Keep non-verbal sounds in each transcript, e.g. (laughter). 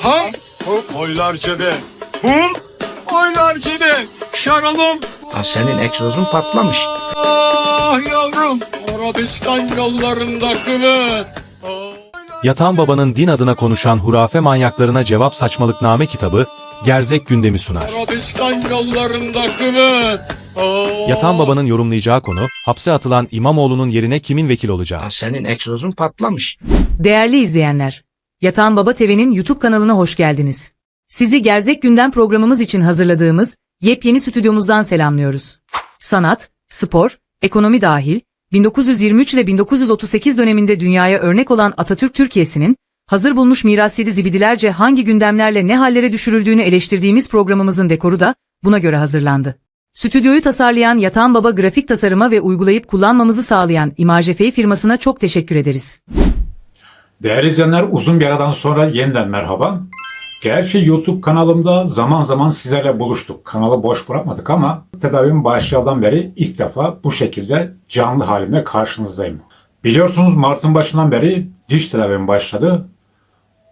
Ham, oylar cebe. Hum, oylar cebe. Şaralım. Ha senin egzozun patlamış. Ah yavrum, Arabistan yollarında kıvır. Ah. Yatan Baba'nın din adına konuşan hurafe manyaklarına cevap saçmalıkname kitabı Gerzek gündemi sunar. Arabistan yollarında kıvır. Ah. Yatan Baba'nın yorumlayacağı konu hapse atılan İmamoğlu'nun yerine kimin vekil olacağı. Ha senin egzozun patlamış. Değerli izleyenler, Yatan Baba TV'nin YouTube kanalına hoş geldiniz. Sizi Gerzek Gündem programımız için hazırladığımız yepyeni stüdyomuzdan selamlıyoruz. Sanat, spor, ekonomi dahil, 1923 ile 1938 döneminde dünyaya örnek olan Atatürk Türkiye'sinin, hazır bulmuş miras yedi zibidilerce hangi gündemlerle ne hallere düşürüldüğünü eleştirdiğimiz programımızın dekoru da buna göre hazırlandı. Stüdyoyu tasarlayan Yatan Baba grafik tasarıma ve uygulayıp kullanmamızı sağlayan İmajefey firmasına çok teşekkür ederiz. Değerli izleyenler uzun bir aradan sonra yeniden merhaba. Gerçi YouTube kanalımda zaman zaman sizlerle buluştuk. Kanalı boş bırakmadık ama tedavim başlayadan beri ilk defa bu şekilde canlı halimle karşınızdayım. Biliyorsunuz Mart'ın başından beri diş tedavim başladı.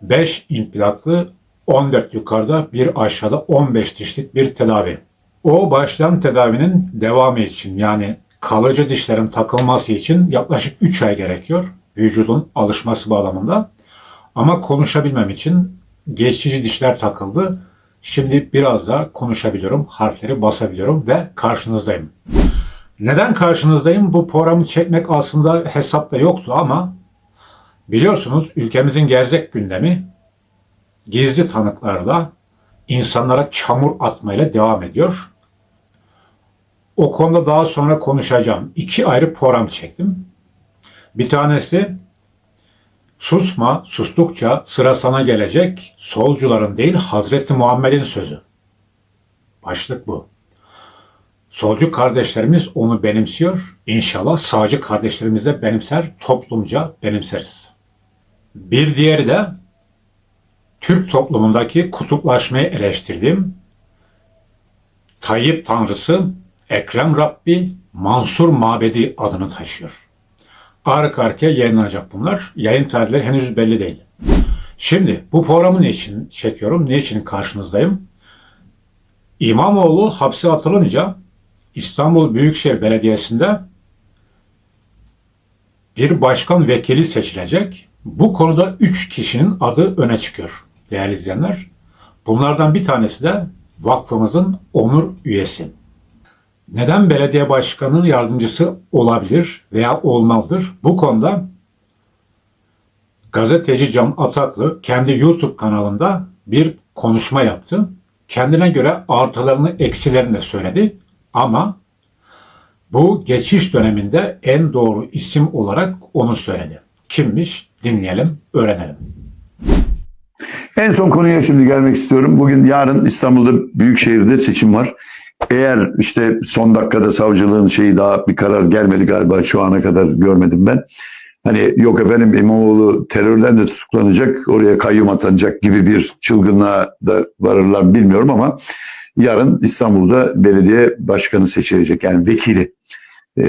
5 implantlı 14 yukarıda bir aşağıda 15 dişlik bir tedavi. O başlayan tedavinin devamı için yani kalıcı dişlerin takılması için yaklaşık 3 ay gerekiyor vücudun alışması bağlamında. Ama konuşabilmem için geçici dişler takıldı. Şimdi biraz daha konuşabiliyorum, harfleri basabiliyorum ve karşınızdayım. Neden karşınızdayım? Bu programı çekmek aslında hesapta yoktu ama biliyorsunuz ülkemizin gerzek gündemi gizli tanıklarla insanlara çamur atmayla devam ediyor. O konuda daha sonra konuşacağım. İki ayrı program çektim. Bir tanesi susma, sustukça sıra sana gelecek solcuların değil Hazreti Muhammed'in sözü. Başlık bu. Solcu kardeşlerimiz onu benimsiyor. İnşallah sağcı kardeşlerimiz de benimser, toplumca benimseriz. Bir diğeri de Türk toplumundaki kutuplaşmayı eleştirdim. Tayyip Tanrısı Ekrem Rabbi Mansur Mabedi adını taşıyor. Arka arkaya yayınlanacak bunlar. Yayın tarihleri henüz belli değil. Şimdi bu programı ne için çekiyorum? Ne için karşınızdayım? İmamoğlu hapse atılınca İstanbul Büyükşehir Belediyesi'nde bir başkan vekili seçilecek. Bu konuda üç kişinin adı öne çıkıyor değerli izleyenler. Bunlardan bir tanesi de vakfımızın onur üyesi. Neden belediye başkanı yardımcısı olabilir veya olmalıdır? Bu konuda gazeteci Can Ataklı kendi YouTube kanalında bir konuşma yaptı. Kendine göre artılarını eksilerini de söyledi ama bu geçiş döneminde en doğru isim olarak onu söyledi. Kimmiş? Dinleyelim, öğrenelim. En son konuya şimdi gelmek istiyorum. Bugün yarın İstanbul'da Büyükşehir'de seçim var. Eğer işte son dakikada savcılığın şeyi daha bir karar gelmedi galiba şu ana kadar görmedim ben. Hani yok efendim İmamoğlu terörden de tutuklanacak, oraya kayyum atanacak gibi bir çılgınlığa da varırlar bilmiyorum ama yarın İstanbul'da belediye başkanı seçilecek yani vekili. Ee,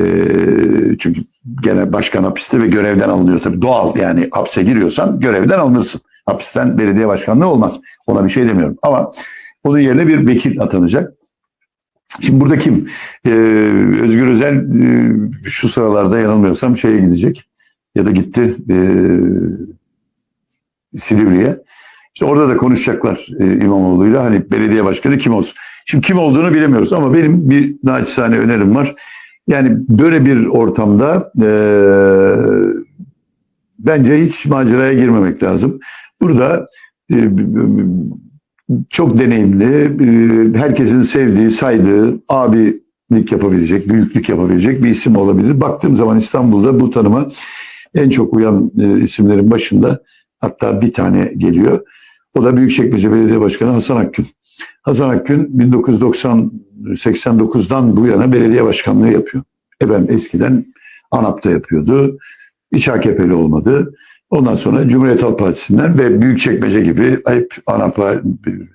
çünkü gene başkan hapiste ve görevden alınıyor tabii doğal yani hapse giriyorsan görevden alınırsın. Hapisten belediye başkanlığı olmaz. Ona bir şey demiyorum ama onun yerine bir vekil atanacak. Şimdi burada kim? Ee, Özgür Özel e, şu sıralarda yanılmıyorsam şeye gidecek ya da gitti e, Silivri'ye. İşte orada da konuşacaklar e, İmamoğlu'yla hani belediye başkanı kim olsun. Şimdi kim olduğunu bilemiyoruz ama benim bir naçizane önerim var. Yani böyle bir ortamda e, bence hiç maceraya girmemek lazım. Burada e, çok deneyimli, e, herkesin sevdiği, saydığı, abilik yapabilecek, büyüklük yapabilecek bir isim olabilir. Baktığım zaman İstanbul'da bu tanıma en çok uyan e, isimlerin başında hatta bir tane geliyor. O da Büyükçekmece Belediye Başkanı Hasan Akgün. Hasan Akgün 1990-89'dan bu yana belediye başkanlığı yapıyor. Efendim eskiden ANAP'ta yapıyordu. Hiç AKP'li olmadı. Ondan sonra Cumhuriyet Halk Partisi'nden ve Büyükçekmece gibi hep ANAP'a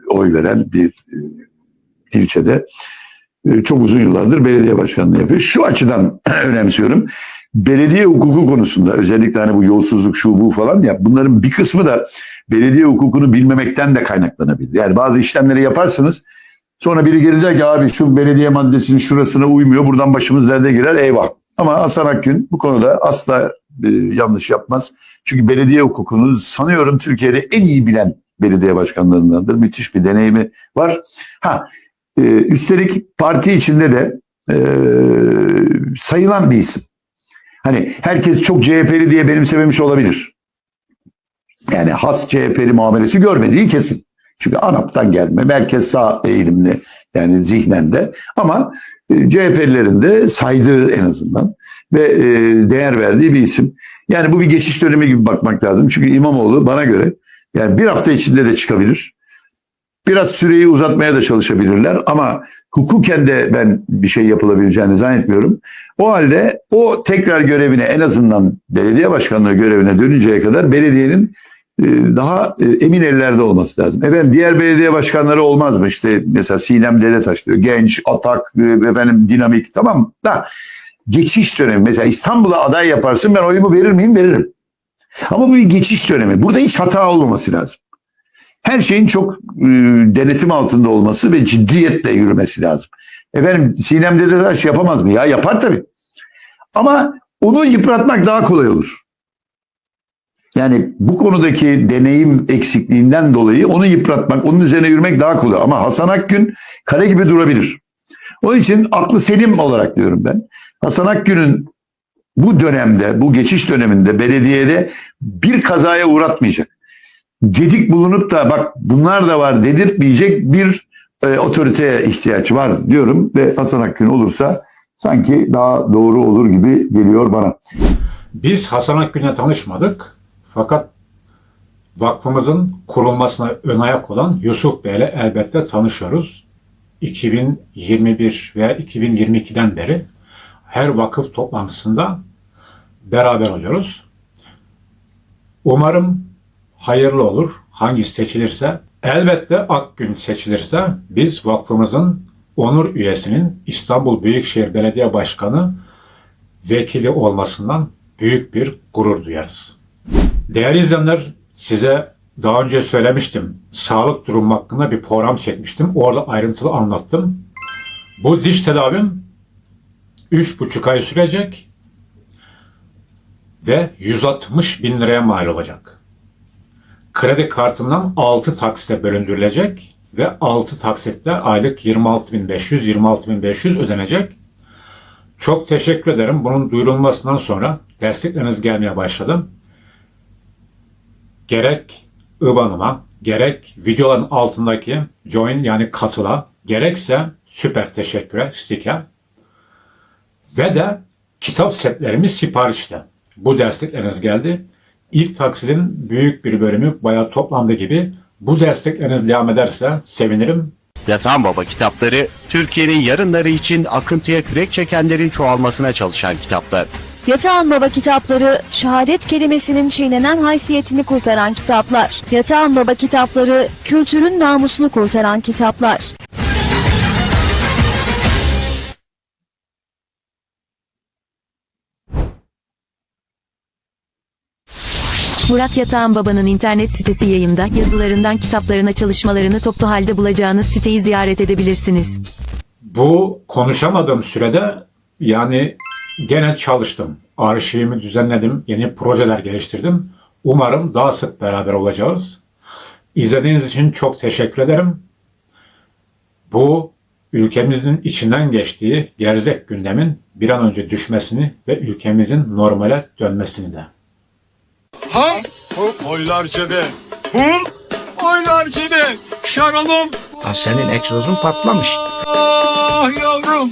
oy veren bir e, ilçede e, çok uzun yıllardır belediye başkanlığı yapıyor. Şu açıdan (clears throat) önemsiyorum. belediye hukuku konusunda özellikle hani bu yolsuzluk şu bu falan ya bunların bir kısmı da belediye hukukunu bilmemekten de kaynaklanabilir. Yani bazı işlemleri yaparsınız sonra biri ki abi şu belediye maddesinin şurasına uymuyor buradan başımız derde girer eyvah. Ama Hasan Akgün bu konuda asla e, yanlış yapmaz. Çünkü belediye hukukunu sanıyorum Türkiye'de en iyi bilen belediye başkanlarındandır. Müthiş bir deneyimi var. Ha e, üstelik parti içinde de e, sayılan bir isim. Hani herkes çok CHP'li diye benimsememiş olabilir. Yani has CHP'li muamelesi görmediği kesin. Çünkü ANAP'tan gelme, merkez sağ eğilimli yani zihnen de. Ama e, CHP'lilerin de saydığı en azından ve e, değer verdiği bir isim. Yani bu bir geçiş dönemi gibi bakmak lazım. Çünkü İmamoğlu bana göre yani bir hafta içinde de çıkabilir. Biraz süreyi uzatmaya da çalışabilirler ama hukuken de ben bir şey yapılabileceğini zannetmiyorum. O halde o tekrar görevine en azından belediye başkanlığı görevine dönünceye kadar belediyenin daha e, emin ellerde olması lazım. Efendim diğer belediye başkanları olmaz mı? İşte mesela Sinem Dedetaş diyor. Genç, atak, e, efendim dinamik tamam? Da geçiş dönemi. Mesela İstanbul'a aday yaparsın ben oyumu verir miyim? Veririm. Ama bu bir geçiş dönemi. Burada hiç hata olmaması lazım. Her şeyin çok e, denetim altında olması ve ciddiyetle yürümesi lazım. Efendim Sinem Dedetaş yapamaz mı? Ya yapar tabii. Ama onu yıpratmak daha kolay olur. Yani bu konudaki deneyim eksikliğinden dolayı onu yıpratmak, onun üzerine yürümek daha kolay. Ama Hasan Akgün kale gibi durabilir. Onun için aklı selim olarak diyorum ben. Hasan Akgün'ün bu dönemde, bu geçiş döneminde belediyede bir kazaya uğratmayacak. Gedik bulunup da bak bunlar da var dedirtmeyecek bir e, otoriteye ihtiyaç var diyorum ve Hasan Akgün olursa sanki daha doğru olur gibi geliyor bana. Biz Hasan Akgün'le tanışmadık. Fakat vakfımızın kurulmasına ön ayak olan Yusuf Bey'le elbette tanışıyoruz. 2021 veya 2022'den beri her vakıf toplantısında beraber oluyoruz. Umarım hayırlı olur. Hangisi seçilirse. Elbette Akgün seçilirse biz vakfımızın onur üyesinin İstanbul Büyükşehir Belediye Başkanı vekili olmasından büyük bir gurur duyarız. Değerli izleyenler size daha önce söylemiştim. Sağlık durum hakkında bir program çekmiştim. Orada ayrıntılı anlattım. Bu diş tedavim 3,5 ay sürecek ve 160 bin liraya mal olacak. Kredi kartından 6 taksite bölündürülecek ve 6 taksitle aylık 26.500 26.500 ödenecek. Çok teşekkür ederim. Bunun duyurulmasından sonra destekleriniz gelmeye başladı. Gerek IBAN'ıma, gerek videoların altındaki join yani katıla, gerekse süper teşekküre, sticker ve de kitap setlerimiz siparişte. Bu destekleriniz geldi. İlk taksidin büyük bir bölümü bayağı toplandı gibi. Bu destekleriniz devam ederse sevinirim. Yatan Baba kitapları, Türkiye'nin yarınları için akıntıya kürek çekenlerin çoğalmasına çalışan kitaplar. Yatağan Baba kitapları, şehadet kelimesinin çiğnenen haysiyetini kurtaran kitaplar. Yatağan Baba kitapları, kültürün namusunu kurtaran kitaplar. Murat Yatağan Baba'nın internet sitesi yayında yazılarından kitaplarına çalışmalarını toplu halde bulacağınız siteyi ziyaret edebilirsiniz. Bu konuşamadığım sürede yani gene çalıştım. Arşivimi düzenledim. Yeni projeler geliştirdim. Umarım daha sık beraber olacağız. İzlediğiniz için çok teşekkür ederim. Bu ülkemizin içinden geçtiği gerzek gündemin bir an önce düşmesini ve ülkemizin normale dönmesini de. Ham, oylar cebe. Hum, oylar cebe. Şaralım. Lan senin egzozun patlamış. Ah yavrum,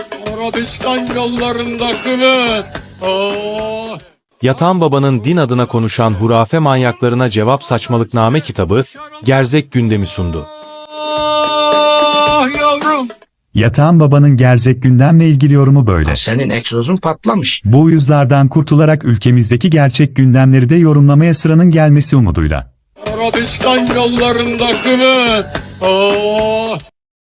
Arabistan yollarında kıvır. Ah. Yatan Baba'nın din adına konuşan hurafe manyaklarına cevap saçmalıkname kitabı Gerzek gündemi sundu. Ah yavrum. Yatağan Baba'nın gerzek gündemle ilgili yorumu böyle. Senin egzozun patlamış. Bu uyuzlardan kurtularak ülkemizdeki gerçek gündemleri de yorumlamaya sıranın gelmesi umuduyla. Arabistan yollarında kıvır. Ah.